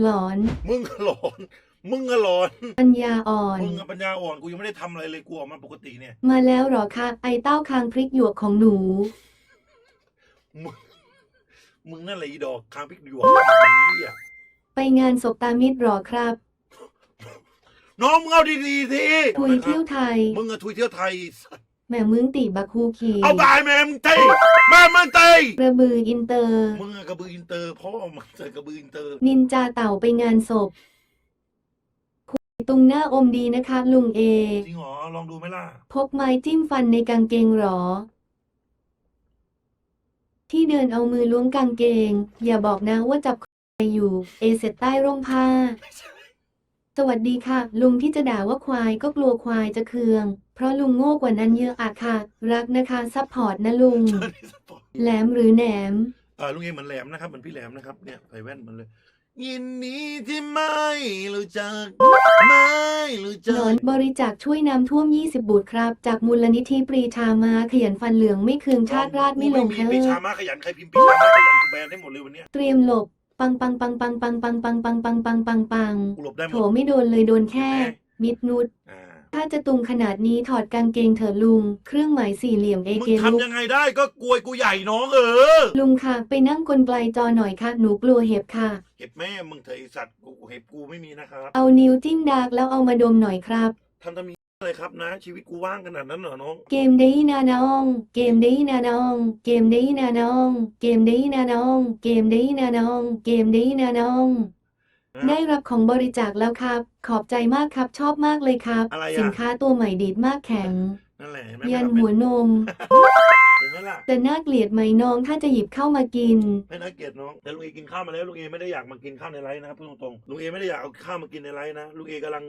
หลอน มึงก็หลอน มึงก็หลอน ปัญญาอ่อน มึงกับปัญญาอ่อนกูยังไม่ได้ทำอะไรเลยกูออกมาปกติเนี่ย มาแล้วเหรอคะ ไอเต้าคางพริกหยวกของหนู มึงมึงนั่นแหละอีดอกคางพริกหยวกเหี้ยไปงานศพตามิตรเหรอครับน้องมึงเอาดีๆสิคุยเที่ยวไทย มึงอะทุยเที่ยวไทยสัตว์ แหม่มึงตีบักฮูคีเอาบายแม่มึงเตะแม่มึงเตะกระบืออินเตอร์ มึงอะกระบืออินเตอร์พ่อมึงเจอกระบืออินเตอร์ นินจาเต่าไปงานศพคุยตุงหน้าอมดีนะคะ ลุงเอ จริงเหรอ ลองดูไหมล่ะ พกไม้จิ้มฟันในกางเกงเหรอ ที่เดินเอามือล้วงกางเกง อย่าบอกนะว่าจับใครอยู่ เอเสร็จใต้ร่มผ้า สวัสดีค่ะ ลุงที่จะด่าว่าควายก็กลัวควายจะเคืองเพราะลุงโง่กว่านั้นเยอะอะค่ะ รักนะคะซัพพอร์ตนะลุง แหลมหรือแหนมเออลุงเอเหมือนแหลมนะครับเหมือนพี่แหลมนะครับเนี่ยใส่แว่นมันเลย ยินดีที่ไม่รู้จัก ไม่รู้จัหนอก นบริจาคช่วยน้ำท่วม 20บุตรครับ จากมูลนิธิปรีชามาขยันฟันเหลืองไม่เคืองชาติราชไม่ลงกูเธมีอปีชามาขยันใครพิมพ์ปีชามาขยันกูแบนได้หมดเลยวันเนี้ยเตรียมหลบ ปังปังปังปังปังปังปังปังปังปังปังปังกูหลบได้หมโถดไม่โดนเลยโดนแค่ มิดนุด อ่า ถ้าจะตุงขนาดนี้ถอดกางเกงเถอะลุง เครื่องหมายสี่เหลี่ยมเอมึงเกลุกทำยังไงได้ก็กลวยกูใหญ่น้องเออลุงค่ะ ไปนั่งกลไกลจอหน่อยค่ะ หนูกลัวเห็บค่ะ เห็บแม่มึงเถอะไอสัตว์กูเห็บกูไม่มีนะครับเอานิ้วจิ้มดากแล้วเอามาดมหน่อยครับ ทำทำมีอะไรครับนะ ชีวิตกูว่างขนาดนั้นเหรอน้อง เกมเดย์นาน้อง เกมเดย์นาน้อง เกมเดย์นาน้อง เกมเดย์นาน้อง เกมเดย์นาน้อง เกมเดย์นาน้อง ได้รับของบริจาคแล้วครับ ขอบใจมากครับ ชอบมากเลยครับ อะไรอะ สินค้าตัวใหม่ดีดมากแข็ง นั่นแหละเห็นไหมยันไม่หัวนมเห็นไหมล่ะแต่น่าเกลียดไหมน้องถ้าจะหยิบเข้ามากิน ไม่น่าเกลียดน้องแต่ลุงเอกินข้าวมาแล้วลุงเอไม่ได้อยากมากินข้าวในไลฟ์นะครับพูดตรงๆลุงเอไม่ได้อยากเอาข้าวมากินในไลฟ์นะลุงเอกำลัง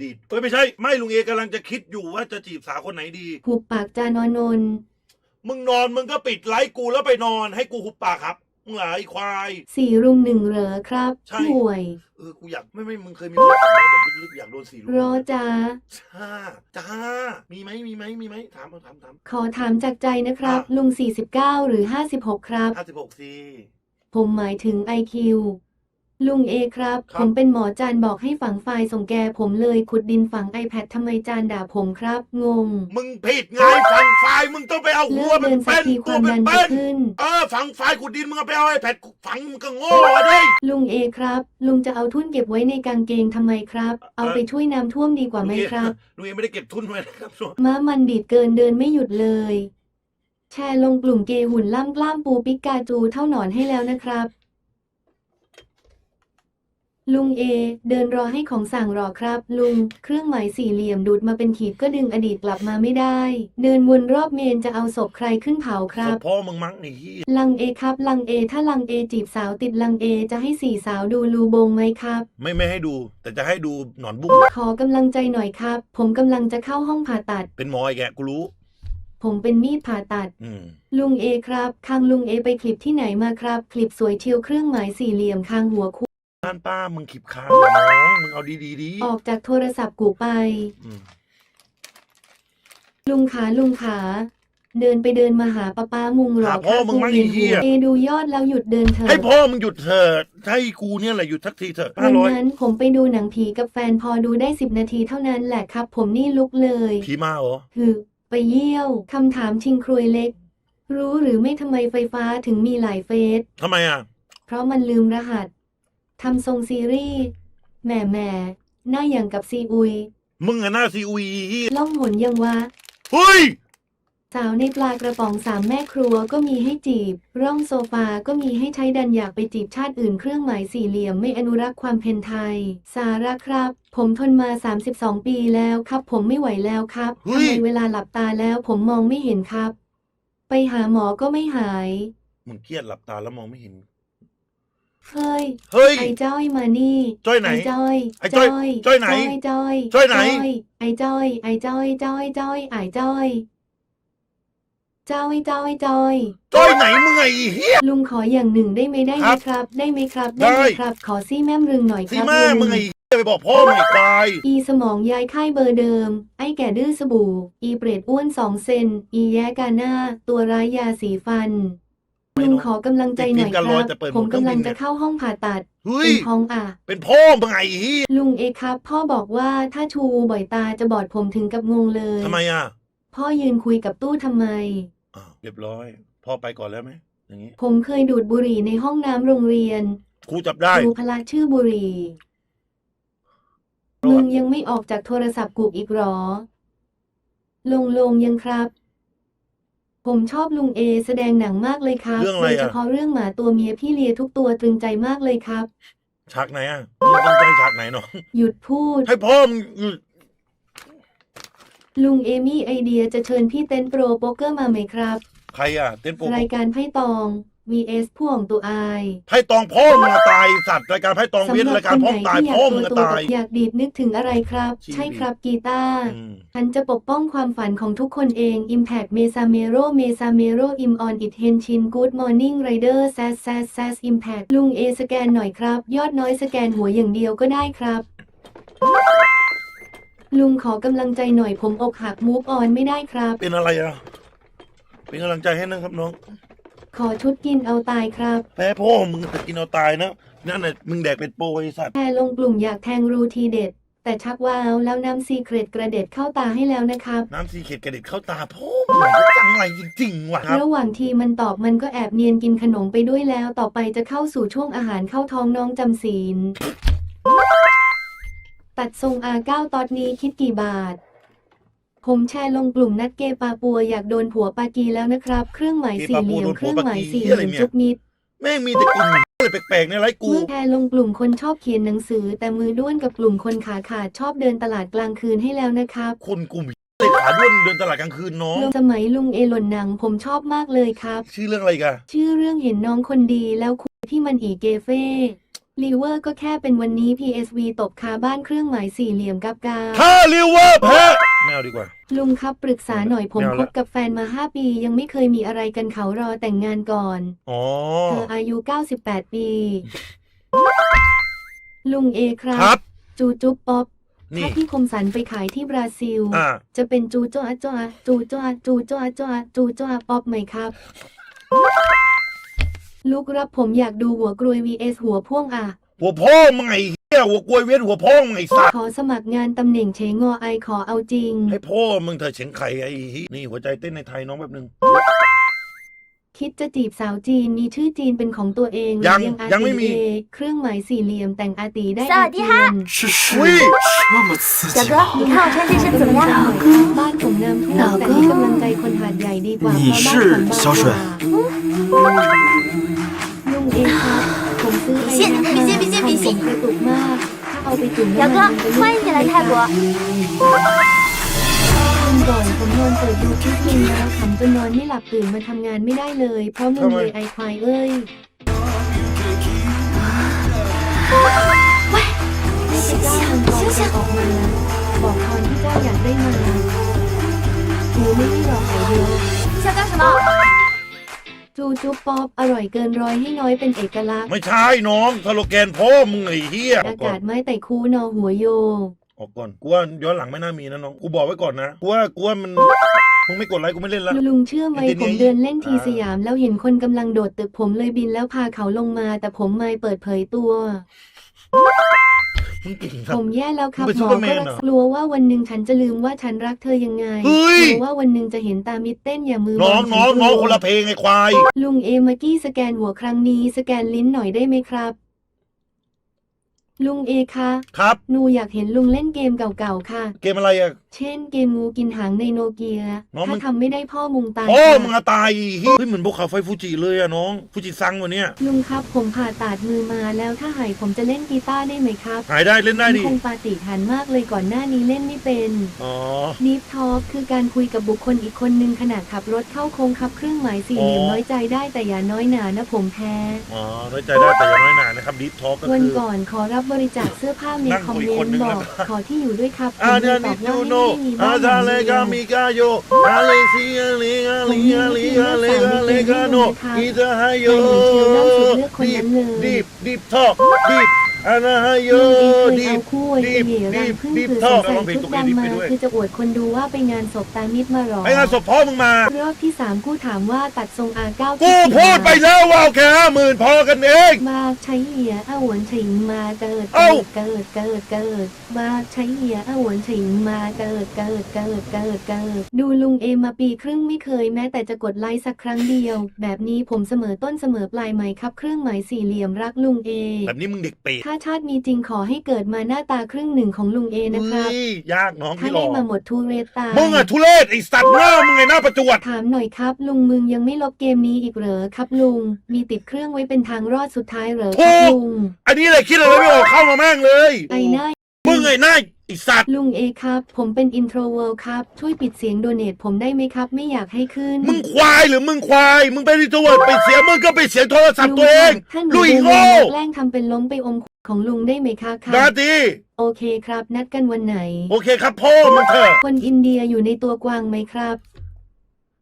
ดีดเอ้ยไม่ใช่ ไม่ลุงเอกำลังจะคิดอยู่ว่าจะจีบสาวคนไหนดี หุบปากจานอนนนมึงนอนมึงก็ปิดไลฟ์กูแล้วไปนอนให้กูหุบปากครับ มึงหลายควาย สี่รุมหนึ่งเหรอครับใช่ ห่วย เออกูอยากไม่ไม่มึงเคยมีความฝันไหมแบบลึกๆอยากโดนสีลูกรอจ้า จ้าจ้ามีไหมมีไหมมีไหมถามเอาถามถาม ขอถามจากใจนะครับ อะ ลุง 49 หรือ 56 ครับ ห้าสิบหกซีผมหมายถึง IQ ลุงเอครับ ครับผมเป็นหมอจานบอกให้ฝังไฟล์ส่งแกผมเลยขุดดินฝัง iPad ทำไมจานด่าผมครับ งง มึงผิดไงฝังไฟล์มึงต้องไปเอาหัเลิวกมัเดินนสัเป็กนทีคตัววามเป็ดันนเป็จะนขึ้น เออฝังไฟล์ขุดดินมึงเอาไปเอาไอแพดฝังมึงก็โง่อะดิลุงเอครับ ลุงจะเอาทุ่นเก็บไว้ในกางเกงทำไมครับ เอาไปช่วยน้ำท่วมดีกว่าไหมครับ ลุงเอไม่ได้เก็บทุนไว้นะครับม้ามันดีดเกินเดินไม่หยุดเลย แชร์ลงกลุ่มเกย์หุ่นล่ำกล้ามปูปิกาจูเท่าหนอนให้แล้วนะครับ ลุงเอ เดินรอให้ของสั่งรอครับ ลุง เครื่องหมายสี่เหลี่ยมดูดมาเป็นขีดก็ดึงอดีตกลับมาไม่ได้ เดินวนรอบเมนจะเอาศพใครขึ้นเผาคศรับพพ่อมึงมั้งนี่เหี้ยลังเอครับ ลังเอ ถ้าลังเอจีบสาวติดลังเอจะให้สี่สาวดูรูบงไหมครับ ไม่ไม่ให้ดู แต่จะให้ดูหนอนบุ้งขอกำลังใจหน่อยครับ ผมกำลังจะเข้าห้องผ่าตัด เป็นหมอไอ้แกกูรู้ ผมเป็นมีดผ่าตัด อืม ลุงเอครับคางลุงเอไปคลิปที่ไหนมาครับ คลิปสวยเชียวเครื่องหมายสี่เหลี่ยมคางหัวคู่ บ้านป้ามึงขีบคางเหรอน้องมึงเอาดีดีๆดีออกจากโทรศัพท์กูไป อืมลุงขาลุงขา เดินไปเดินมาหาป้าป้ามุงหรอหาพ่อมึงมั้งไอ้เหี้ยเอดูยอดแล้วหยุดเดินเถให้อะ พ่อมึงหยุดเถอะให้กูเนี่ยแหละหยุดทักทีเถอะห้าวันร้อยนั้นผมไปดูหนังผีกับแฟนพอดูได้สิบนาทีเท่านั้นแหละครับ ผมนี่ลุกเลย ผีมาเหรอ คือ ไปเยี่ยวคำถามชิงครวยเล็ก รู้หรือไม่ทำไมไฟฟ้าถึงมีหลายเฟส ทำไมอะ เพราะมันลืมรหัส ทำทรงซีรีส์แหม่แหม่หน้าอย่างกับซีอุย มึงอะหน้าซีอุยเหี้ยล่องหนยังวะ เฮ้ย สาวในปลากระป๋องสามแม่ครัวก็มีให้จีบ ร่องโซฟาก็มีให้ใช้ดันอยากไปจีบชาติอื่นเครื่องหมายสี่เหลี่ยมไม่อนุรักษ์ความเป็นไทย สาระครับ ผมทนมา 32 ปีแล้วครับ ผมไม่ไหวแล้วครับเฮ้ทำย ไมเวลาหลับตาแล้วผมมองไม่เห็นครับ ไปหาหมอก็ไม่หาย มึงเครียดหลับตาแล้วมองไม่เห็น เฮ้ยเฮ้ย ไอ้จ้อยมานี่จ้อยไหนไอ้จ้อยไอ้จ้อยจ้อยไหนจ้อยจ้อยไหนไอ้จ้อยไอ้จ้อยจ้อยจ้อยไอ้จ้อยจ้อยจ้อยจ้อยจ้อยไหนมึงไอ้เหี้ยลุงขออย่างหนึ่งได้ไหมได้ไหคมรับครับ ได้ไหมครับได้ได้ไหมครับ ขอซี่แม่มรึงหน่อยคสีรับแม่ลุงมึงไอ้เหี้ยไปบอกพ่อมึงไอ้ควายอีสมองยายค่ายเบอร์เดิม ไอ้แก่ดื้อสบู่ อีเปรตอ้วนสองเซน อีแยกาหน้า ตัวร้ายยาสีฟัน ลุงขอกำลังใจหน่อยติดกันคร้รัอยบแต่เปิดผมหมดเครื่องกำลังบินจะเนี่ยเข้าห้องผ่าตัดเฮ้ย เป็นท้องอะ เป็นพ่อมึงไงเฮียลุงเอครับ พ่อบอกว่าถ้าชูบ่อยตาจะบอดผมถึงกับงงเลย ทำไมอะพ่อยืนคุยกับตู้ทำไม อ้าวเรียบร้อย พ่อไปก่อนแล้วไหมอย่างนี้ผมเคยดูดบุหรี่ในห้องน้ำโรงเรียนครูจับได้ ครูพละชื่อบุหรี่มึงยังไม่ออกจากโทรศัพท์กูอีกหรอ ลงลงยังครับ ผมชอบลุงเอ แสดงหนังมากเลยครับเรื่องอะไรโดยอะเฉพาะเรื่องหมาตัวเมียพี่เลียทุกตัวตรึงใจมากเลยครับ ฉากไหนอะมึงต้องใจฉากไหนเนาะหยุดพูด ให้พ่อมึงหยุดลุงเอมี่ไอเดียจะเชิญพี่เต้นโปรโป๊กเกอร์มาไหมครับ ใครอะ เต้นโปรรายการไพ่ตอง vs พ่วงตัวอายไพ่ตองพ่อมึงอะตายสัตว์รายการไพ่ตองสำเวียนหรับรายการคนพ่อไหนมึงตายที่อยาพ่อกมึตัวงอะตัวตาย อยากดีดนึกถึงอะไรครับ ชีวิต ใช่ครับกีตาร์อืมฉันจะปกป้องความฝันของทุกคนเอง Impact Mesa Mero Mesa Mero Im on it Henshin Good Morning Rider s a s s a s s a s Impact ลุงเอสแกนหน่อยครับ ยอดน้อยสแกนหัวอย่างเดียวก็ได้ครับ ลุงขอกำลังใจหน่อยผมอกหัก Move on ไม่ได้ครับ เป็นอะไรอะเป็นกำลังใจให้นะครับน้อง ขอชุดกินเอาตายครับ แพ้พ่อมึงแต่กินเอาตายนะ นั่นน่ะมึงแดกเป็นโปรไอสัตว์แชร์ลงกลุ่มอยากแทงรูทีเด็ด แต่ชักว้าวแล้วน้ำซีเครตกระเด็ดเข้าตาให้แล้วนะครับ น้ำซีเข็ดกระเด็ดเข้าตาพ่อมึงจังไรจริงๆว่ะครับ ระหว่างที่มันตอบมันก็แอบเนียนกินขนมไปด้วยแล้ว ต่อไปจะเข้าสู่ช่วงอาหารเข้าท้องน้องจำศีลตัดทรงอาเก้าตอนนี้คิดกี่บาท ผมแชร์ลงกลุ่มนัดเกย์ปาปัวอยากโดนผัวปากีแล้วนะครับ เครื่องหมายสี่เหลี่ยมเครื่องหมายสี่เหลี่ยมจุกนิดแม่งมีแต่กลุ่มอะไรแปลกๆในไลฟ์กูเมื่อแชร์ลงกลุ่มคนชอบเขียนหนังสือ แต่มือด้วนกับกลุ่มคนขาขาดชอบเดินตลาดกลางคืนให้แล้วนะครับ คนกลุ่มเลยขาด้วนเดินตลาดกลางคืนน้องสมัยลุงเอหล่นหนังผมชอบมากเลยครับ ชื่อเรื่องอะไรกันชื่อเรื่องเห็นน้องคนดีแล้วคุยที่มันอีเกเฟ่ลีเวอร์ก็แค่เป็นวันนี้ PSV ตบคาบ้านเครื่องหมายสี่เหลี่ยมกับกาถ้าลิเวอร์แพ้ ไม่เอาดีกว่า ลุงครับปรึกษาหน่อยผมไม่เอาคละ บกับแฟนมา5ปียังไม่เคยมีอะไรกันเขารอแต่งงานก่อน อ๋อ เธออายุ 98 ปี ลุงเอครัครับจูจุ๊บป๊อปนี่ ถ้าพี่คมสันไปขายที่บราซิล อ่า จะเป็นจูโจอาโจอาจูโจอาจูโจอาโจอาจูโจอาป๊อปไหมครับ ลูกรับผมอยากดูหัวกรวย vs หัวพ่วงอะ หัวพ่อมึงไงเหี้ ยหัวกล้วยเวียนหัวพ่อมึงไงสัตว์ ขอสมัครงานตำแหน่งเชงอไอขอเอาจริง ให้พ่อมึงเธอเฉียงไข่ไอ้เหี้ยนี่หัวใจเต้นในไทยน้องแบบนึง คิดจะจีบสาวจีนมีชื่อจีนเป็นของตัวเอง ยัง เรีอา ยังไม่มี ตีเอเครื่องหมายสี่เหลี่ยมแต่งอาตีได้ สวัสดีค่ะ อาเจียน 是是喂这么刺小哥激吗？，你看我穿这身怎么样？ บ้านผมน้ำท่วม 老公 แต่ให้กำลังใจคนหาดใหญ่ดีกว่า 你 เพราะบ้านผม 是 บาง 小 ก 水 ว่าลุงเอครับผม ซื้อไอ้ 比心 นะ 比心比心比心 ผมกระตุกมาก ถ้าเอาไปจุ่ม 小 น้ำ 哥 มันมันจะ 欢迎你来泰国。 วันก่อนผมนอนเปิดดูคลิปนึงแล้วขำจนนอนไม่หลับตื่นมาทำงานไม่ได้เลย เพราะมึง ทำไม เลยไอควายเอ้ยให้ไปจ้างมังกรออกมา บอกพรที่เจ้าอยากได้มาหนูไม่ได้หรอกไอเดียว 你想干什么？ จูจุ๊บป๊อปอร่อยเกินร้อยให้น้อยเป็นเอกลักษณ์ไม่ใช่น้องสโลแกนพ่อมึงไอ้เหี้ยอออากก่อกานศไม้แต่คูนอหัวโย ออกก่อนกูว่าย้อนหลังไม่น่ามีนะน้องกูบอกไว้ก่อนนะกูว่ากูว่ามันมึงไม่กดไลค์กูไม่เล่นละลุงเชื่อไหมเดี๋ยวผมนี้เดินเล่นทีอ่าสยาม แล้วเห็นคนกำลังโดดตึกผมเลยบินแล้วพาเขาลงมา แต่ผมไม่เปิดเผยตัว มึงเก่งคผรับมแย่แล้วครับมึงเป็นหมอซูเปอร์แมก็นรัเหรกอกลัวว่าวันหนึ่งฉันจะลืมว่าฉันรักเธอยังไงเฮ้ย กลัวว่าวันหนึ่งจะเห็นตามิดเต้นอย่ามือบน้องฉัน้องกวน้องคนละเพลงไอ้ควาย ลุงเอเมื่อกี้สแกนหัวครั้งนี้ สแกนลิ้นหน่อยได้ไหมครับ ลุงเอคะครับ หนูอยากเห็นลุงเล่นเกมเก่าๆค่ะ เกมอะไรอะ เช่นเกมงูกินหางในโนเกีย น้องมึถ้างทำไม่ได้พ่อมุงตายพ่อค่ะมึงอะตายอีเหี้ยเฮ้ยเหมือนภูเขาไฟฟูจิเลยอะน้องฟูจิซังวันเนี้ยลุงครับผมผ่าตัดมือมาแล้วถ้าหายผมจะเล่นกีตาร์ได้ไหมครับหายได้เล่นได้ผมดิคงปาฏิหาริย์มากเลยก่อนหน้านี้เล่นไม่เป็นอ๋อ ดีฟทอ k คือการคุยกับบุคคลอีกคนนึงขณะขับรถเข้าโค้งขับเครื่องหมายสี่เหลี่ยมอ๋อ น้อยใจได้แต่อย่าน้อยหนานะผมแพ้ อ๋อน้อยใจได้แต่อยังน้อยหนานะครับดิฟทอก็วันคือ ก่อนขอรับบริจาคเสื้อผ้าในนั่งคอมคุยเมคนนนึต์งบอกนะครับขอที่อยู่ด้วยครับอาผมเลเดายตนิอบว่าจูให้โนไม่มีอาบ้านหซาลังเลเดีกายวมิกาโยอาเลซิอาเลกาลีอาลีอาเลกาเลกาโนอีเตอร์ไฮโยแต่เหมือนเชลล่าสุดเลือกคนดีนั้ฟนเลยดีฟดีฟท อดีฟอานาฮโยลุงเอเคยดีเอาบคู่ไว้ดีไปบเหย่รังดีบพึ่งดีบคือท่ใส่อร้องเพลงชุดตรงนี้ดำไปมาด้วยคือจะอวดคนดูว่าไปงานศพตานิดมาหรอไอ้งานศพพ่อมึงมารอบที่สามกูถามว่าตัดทรงอาเก้ากูพูดไปแล้วว่าโอเคห้าหมื่นพอกันเองมาใช้เหยียอาหวนฉิงมาเกิดเอ้าเกิดเกิดเกิดมาใช้เหยียอาหวนฉิงมาเกิดเกิดเกิดเกิดเกิดดูลุงเอมาปีครึ่งไม่เคยแม้แต่จะกดไลค์สักครั้งเดียว แบบนี้ผมเสมอต้นเสมอปลายไหมครับ เครื่องหมายสี่เหลี่ยมรักลุงเอแบบนี้มึงเด็กเปรตถ้าชาติมีจริงขอให้เกิดมาหน้าตาครึ่งหนึ่งของลุงเอนะครับเฮ้ยยากน้องถ้าพี่หลได้อกมาหมดทุเรศตาย มึงอะทุเรศไอสัตว์หน้ามึงไงหน้าประจวด ถามหน่อยครับ ลุงมึงยังไม่ลบเกมนี้อีกเหรอครับลุง มีติดเครื่องไว้เป็นทางรอดสุดท้ายเหรอครับลุง อันนี้เลยคิดอะไรไม่ออกเข้ามาแม่งเลย ไอ้หน้า มึงไงหน้า ไอสัตว์ลุงเอครับ ผมเป็นอินโทรเวิร์ครับ ช่วยปิดเสียงโดเนทผมได้ไหมครับ ไม่อยากให้ขึ้น มึงควายหรือมึงควาย มึงเป็นอินโทรเวิร์ดไปเสียมึงก็ไปเสียโทรศัพท์ตัวเอง ถ้าหนูลุยเดินโง่มาแกล้งทำเป็นล้มไปอมของลุงได้ไหมคะคนารับทีโอเคครับ นัดกันวันไหน โอเคครับพ่อมึงเถอะ คนอินเดียอยู่ในตัวกวางไหมครับ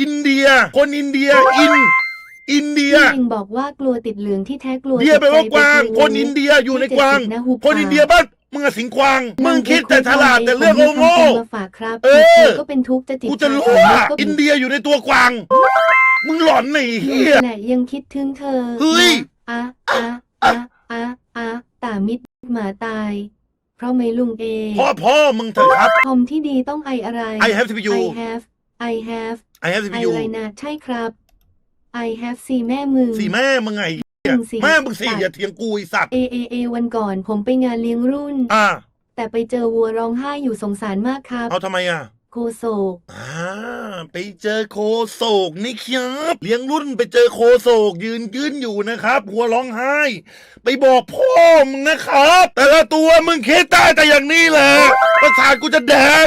อินเดีย คนอินเดีย อิน อินเดีย พี่เองบอกว่ากลัวติดเหลืองที่แท้กลัวเดียแปลว่ากวางติดใจคนอินเดียอยู่ในกวางให้เจ็ดสิบนะหุบคนปากอินเดียบ้าน มึงอะสิงกวาง มึงคิดแต่ฉลาดแต่เรื่องผมมีโง่คำเตือนมาฝากครับเออจิตใจก็เป็นทุกข์จะจิตกูใจจะรู้อ่อนว่าก็อินเดียอยู่ในตัวกวาง มึงหลอนไอ้เหี้ยแหละยังคิดถึงเธอเฮ้ยอะอะอะอะอะตามิดหมาตายเพราะไม่ลุงเอพ่อพ่อมึงเถอะครับคอมที่ดีต้องไออะไร I have CPU I have I have I have ไอ CPU อะไรนะใช่ครับ I have สี่แม่มึงสี่แม่มึงไง มึงสี่แม่มึงสี่สัตว์อย่าเถียงกูไอสัตว์เอเอเอวันก่อนผมไปงานเลี้ยงรุ่น อ่า แต่ไปเจอวัวร้องไห้อยู่สงสารมากครับ เอาทำไมอะ โคโศกอ่าไปเจอโคโศกนี่ครับเลี้ยงรุ่นไปเจอโคโศกยืนยืนอยู่นะครับหัวร้องไห้ ไปบอกพ่อมึงนะครับ แต่ละตัวมึงคิดได้แต่อย่างนี้แหละประสาทกูจะแดง